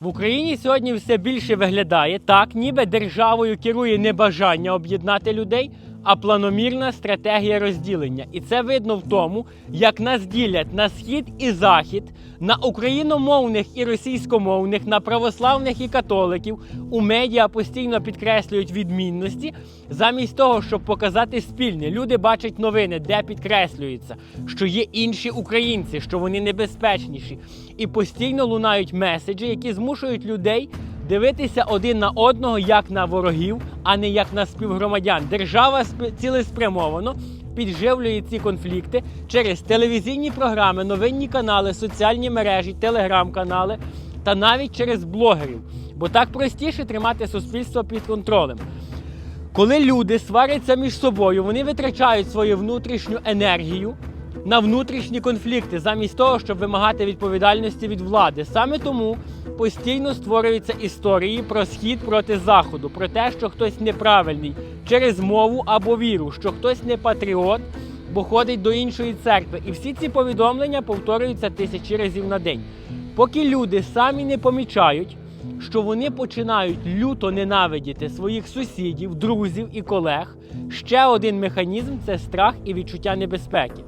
В Україні сьогодні все більше виглядає так, ніби державою керує не бажання об'єднати людей, а планомірна стратегія розділення. І це видно в тому, як нас ділять на схід і захід, на україномовних і російськомовних, на православних і католиків. У медіа постійно підкреслюють відмінності, замість того, щоб показати спільне. Люди бачать новини, де підкреслюється, що є інші українці, що вони небезпечніші, і постійно лунають меседжі, які змушують людей дивитися один на одного як на ворогів, а не як на співгромадян. Держава цілеспрямовано підживлює ці конфлікти через телевізійні програми, новинні канали, соціальні мережі, телеграм-канали та навіть через блогерів. Бо так простіше тримати суспільство під контролем. Коли люди сваряться між собою, вони витрачають свою внутрішню енергію на внутрішні конфлікти, замість того, щоб вимагати відповідальності від влади. Саме тому постійно створюються історії про схід проти заходу, про те, що хтось неправильний через мову або віру, що хтось не патріот, бо ходить до іншої церкви. І всі ці повідомлення повторюються тисячі разів на день. Поки люди самі не помічають, що вони починають люто ненавидіти своїх сусідів, друзів і колег. Ще один механізм це страх і відчуття небезпеки.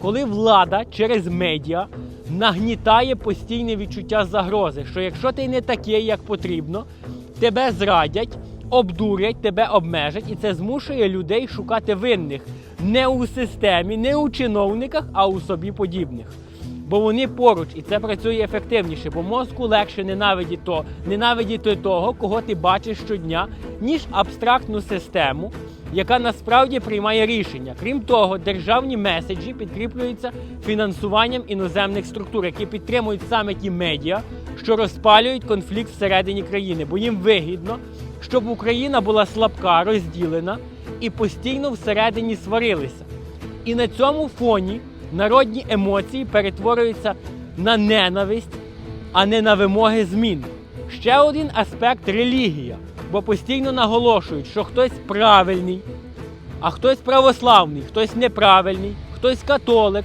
Коли влада через медіа нагнітає постійне відчуття загрози, що якщо ти не такий, як потрібно, тебе зрадять, обдурять, тебе обмежать, і це змушує людей шукати винних не у системі, не у чиновниках, а у собі подібних. Бо вони поруч, і це працює ефективніше, бо мозку легше ненавидіти, то, ненавидіти того, кого ти бачиш щодня, ніж абстрактну систему, яка насправді приймає рішення. Крім того, державні меседжі підкріплюються фінансуванням іноземних структур, які підтримують саме ті медіа, що розпалюють конфлікт всередині країни, бо їм вигідно, щоб Україна була слабка, розділена і постійно всередині сварилися. І на цьому фоні народні емоції перетворюються на ненависть, а не на вимоги змін. Ще один аспект релігія, бо постійно наголошують, що хтось правильний, а хтось православний, хтось неправильний, хтось католик.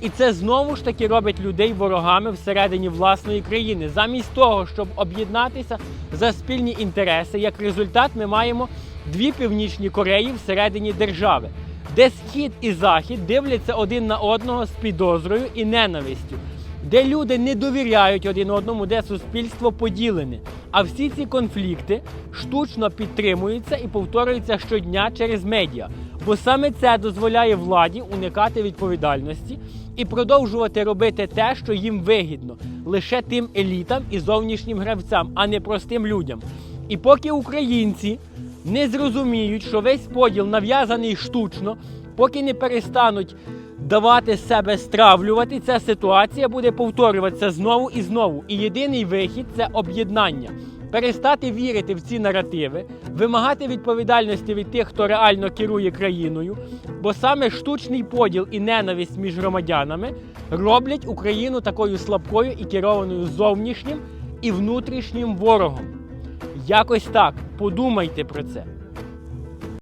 І це знову ж таки робить людей ворогами всередині власної країни. Замість того, щоб об'єднатися за спільні інтереси, як результат, ми маємо дві північні Кореї всередині держави, де схід і захід дивляться один на одного з підозрою і ненавистю, де люди не довіряють один одному, де суспільство поділене. А всі ці конфлікти штучно підтримуються і повторюються щодня через медіа. Бо саме це дозволяє владі уникати відповідальності і продовжувати робити те, що їм вигідно, лише тим елітам і зовнішнім гравцям, а не простим людям. І поки українці не зрозуміють, що весь поділ нав'язаний штучно, поки не перестануть давати себе стравлювати, ця ситуація буде повторюватися знову і знову. І єдиний вихід це об'єднання. Перестати вірити в ці наративи, вимагати відповідальності від тих, хто реально керує країною, бо саме штучний поділ і ненависть між громадянами роблять Україну такою слабкою і керованою зовнішнім і внутрішнім ворогом. Якось так. Подумайте про це.